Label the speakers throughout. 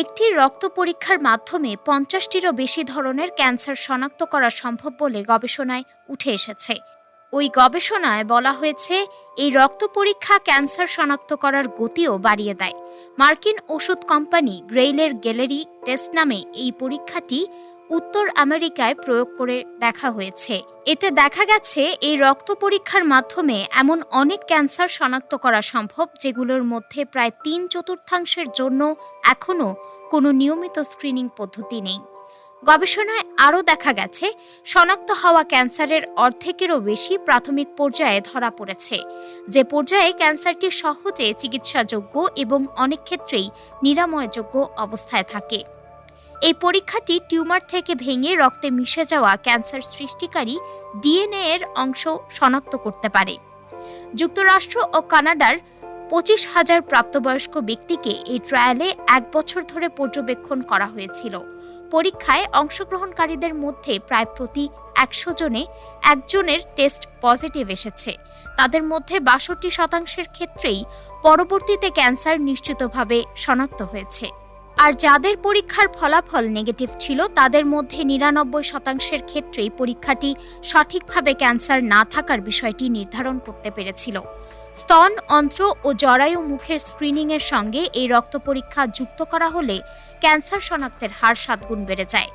Speaker 1: একটি রক্ত পরীক্ষার মাধ্যমে পঞ্চাশটিরও বেশি ধরনের ক্যান্সার শনাক্ত করা সম্ভব বলে গবেষণায় উঠে এসেছে। ওই গবেষণায় বলা হয়েছে, এই রক্ত পরীক্ষা ক্যান্সার শনাক্ত করার গতিও বাড়িয়ে দেয়। মার্কিন ওষুধ কোম্পানি গ্রেইলের গ্যালারি টেস্ট নামে এই পরীক্ষাটি উত্তর আমেরিকায় প্রয়োগ করে দেখা হয়েছে। এতে দেখা গেছে, এই রক্ত পরীক্ষার মাধ্যমে এমন অনেক ক্যান্সার শনাক্ত করা সম্ভব, যেগুলোর মধ্যে প্রায় তিন চতুর্থাংশের জন্য এখনও কোনো নিয়মিত স্ক্রিনিং পদ্ধতি নেই। গবেষণায় আরও দেখা গেছে, শনাক্ত হওয়া ক্যান্সারের অর্ধেকেরও বেশি প্রাথমিক পর্যায়ে ধরা পড়েছে। যে পর্যায়ে ক্যান্সারটি সহজে চিকিৎসাযোগ্য এবং অনেক ক্ষেত্রেই নিরাময়যোগ্য অবস্থায় থাকে। এই পরীক্ষাটি টিউমার থেকে ভেঙে রক্তে মিশে যাওয়া ক্যান্সার সৃষ্টিকারী ডিএনএ এর অংশ শনাক্ত করতে পারে। যুক্তরাষ্ট্র ও কানাডার পঁচিশ হাজার প্রাপ্তবয়স্ক ব্যক্তিকে এই ট্রায়ালে এক বছর ধরে পর্যবেক্ষণ করা হয়েছিল। পরীক্ষায় অংশগ্রহণকারীদের মধ্যে প্রায় প্রতি একশো জনে একজনের টেস্ট পজিটিভ এসেছে। তাদের মধ্যে বাষট্টি শতাংশের ক্ষেত্রেই পরবর্তীতে ক্যান্সার নিশ্চিতভাবে শনাক্ত হয়েছে। আর যাদের পরীক্ষার ফলাফল নেগেটিভ ছিল, তাদের মধ্যে নিরানব্বই শতাংশের ক্ষেত্রেই পরীক্ষাটি সঠিকভাবে ক্যান্সার না থাকার বিষয়টি নির্ধারণ করতে পেরেছিল। স্তন, অন্ত্র ও জরায়ু মুখের স্ক্রিনিংয়ের সঙ্গে এই রক্ত পরীক্ষা যুক্ত করা হলে ক্যান্সার শনাক্তের হার সাতগুণ বেড়ে যায়।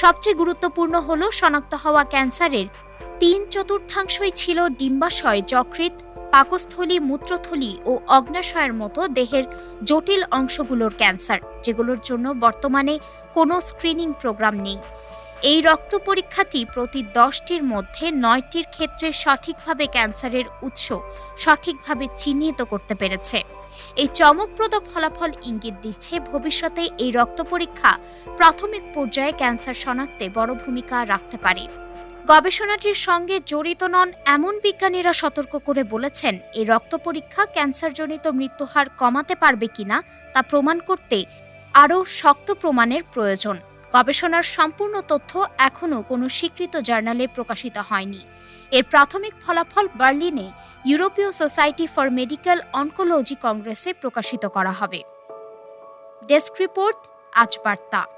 Speaker 1: সবচেয়ে গুরুত্বপূর্ণ হল শনাক্ত হওয়া ক্যান্সারের তিন চতুর্থাংশই ছিল ডিম্বাশয়, যকৃৎ পাকস্থলী, মূত্রথলি ও অগ্নাশয়ের মতো দেহের জটিল অংশগুলোর ক্যান্সার, যেগুলোর জন্য বর্তমানে কোনো স্ক্রিনিং প্রোগ্রাম নেই। এই রক্ত পরীক্ষাটি প্রতি দশটির মধ্যে নয়টির ক্ষেত্রে সঠিকভাবে ক্যান্সারের উৎস সঠিকভাবে চিহ্নিত করতে পেরেছে। এই চমকপ্রদ ফলাফল ইঙ্গিত দিচ্ছে ভবিষ্যতে এই রক্ত পরীক্ষা প্রাথমিক পর্যায়ে ক্যান্সার শনাক্তে বড় ভূমিকা রাখতে পারে। গবেষণাটির সঙ্গে জড়িত নন এমন বিজ্ঞানীরা সতর্ক করে বলেছেন এই রক্ত পরীক্ষা ক্যান্সারজনিত মৃত্যুহার কমাতে পারবে কিনা তা প্রমাণ করতে আরও শক্ত প্রমাণের প্রয়োজন। গবেষণার সম্পূর্ণ তথ্য এখনও কোনো স্বীকৃত জার্নালে প্রকাশিত হয়নি। এর প্রাথমিক ফলাফল বার্লিনে ইউরোপীয় সোসাইটি ফর মেডিকেল অনকোলজি কংগ্রেসে প্রকাশিত করা হবে। ডেস্ক রিপোর্ট, আজ বার্তা।